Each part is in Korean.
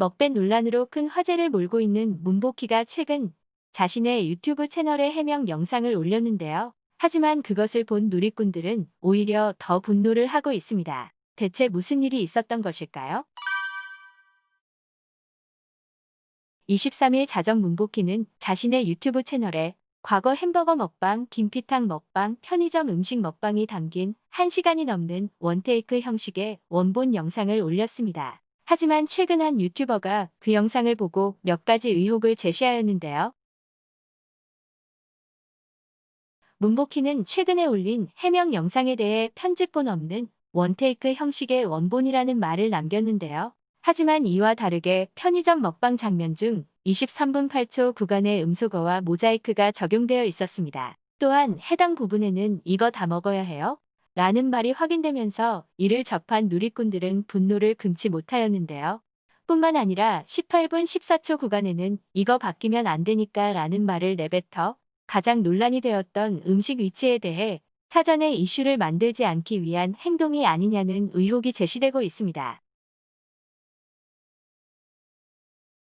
먹밴 논란으로 큰 화제를 몰고 있는 문복희가 최근 자신의 유튜브 채널에 해명 영상을 올렸는데요. 하지만 그것을 본 누리꾼들은 오히려 더 분노를 하고 있습니다. 대체 무슨 일이 있었던 것일까요? 23일 자정 문복희는 자신의 유튜브 채널에 과거 햄버거 먹방, 김피탕 먹방, 편의점 음식 먹방이 담긴 1시간이 넘는 원테이크 형식의 원본 영상을 올렸습니다. 하지만 최근 한 유튜버가 그 영상을 보고 몇 가지 의혹을 제시하였는데요. 문복희는 최근에 올린 해명 영상에 대해 편집본 없는 원테이크 형식의 원본이라는 말을 남겼는데요. 하지만 이와 다르게 편의점 먹방 장면 중 23분 8초 구간의 음소거와 모자이크가 적용되어 있었습니다. 또한 해당 부분에는 이거 다 먹어야 해요? 라는 말이 확인되면서 이를 접한 누리꾼들은 분노를 금치 못하였는데요. 뿐만 아니라 18분 14초 구간에는 이거 바뀌면 안 되니까 라는 말을 내뱉어 가장 논란이 되었던 음식 위치에 대해 사전에 이슈를 만들지 않기 위한 행동이 아니냐는 의혹이 제시되고 있습니다.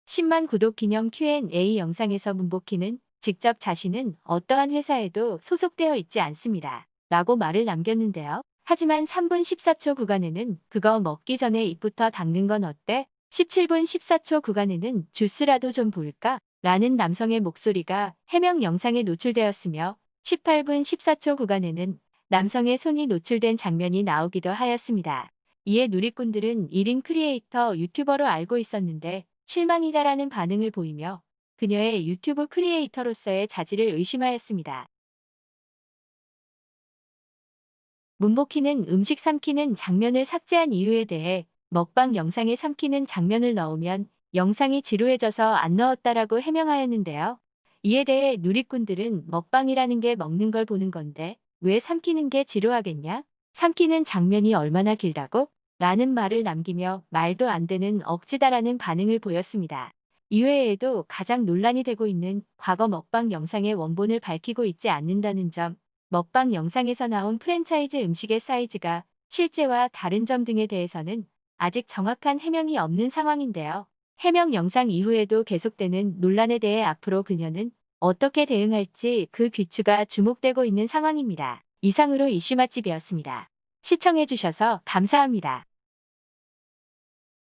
10만 구독 기념 Q&A 영상에서 문복희는 직접 자신은 어떠한 회사에도 소속되어 있지 않습니다. 라고 말을 남겼는데요. 하지만 3분 14초 구간에는 그거 먹기 전에 입부터 닦는 건 어때? 17분 14초 구간에는 주스라도 좀 볼까? 라는 남성의 목소리가 해명 영상에 노출되었으며 18분 14초 구간에는 남성의 손이 노출된 장면이 나오기도 하였습니다. 이에 누리꾼들은 1인 크리에이터 유튜버로 알고 있었는데 실망이다라는 반응을 보이며 그녀의 유튜브 크리에이터로서의 자질을 의심하였습니다. 문복희는 음식 삼키는 장면을 삭제한 이유에 대해 먹방 영상에 삼키는 장면을 넣으면 영상이 지루해져서 안 넣었다라고 해명하였는데요. 이에 대해 누리꾼들은 먹방이라는 게 먹는 걸 보는 건데 왜 삼키는 게 지루하겠냐? 삼키는 장면이 얼마나 길다고? 라는 말을 남기며 말도 안 되는 억지다라는 반응을 보였습니다. 이외에도 가장 논란이 되고 있는 과거 먹방 영상의 원본을 밝히고 있지 않는다는 점, 먹방 영상에서 나온 프랜차이즈 음식의 사이즈가 실제와 다른 점 등에 대해서는 아직 정확한 해명이 없는 상황인데요. 해명 영상 이후에도 계속되는 논란에 대해 앞으로 그녀는 어떻게 대응할지 그 귀추가 주목되고 있는 상황입니다. 이상으로 이슈 맛집이었습니다. 시청해주셔서 감사합니다.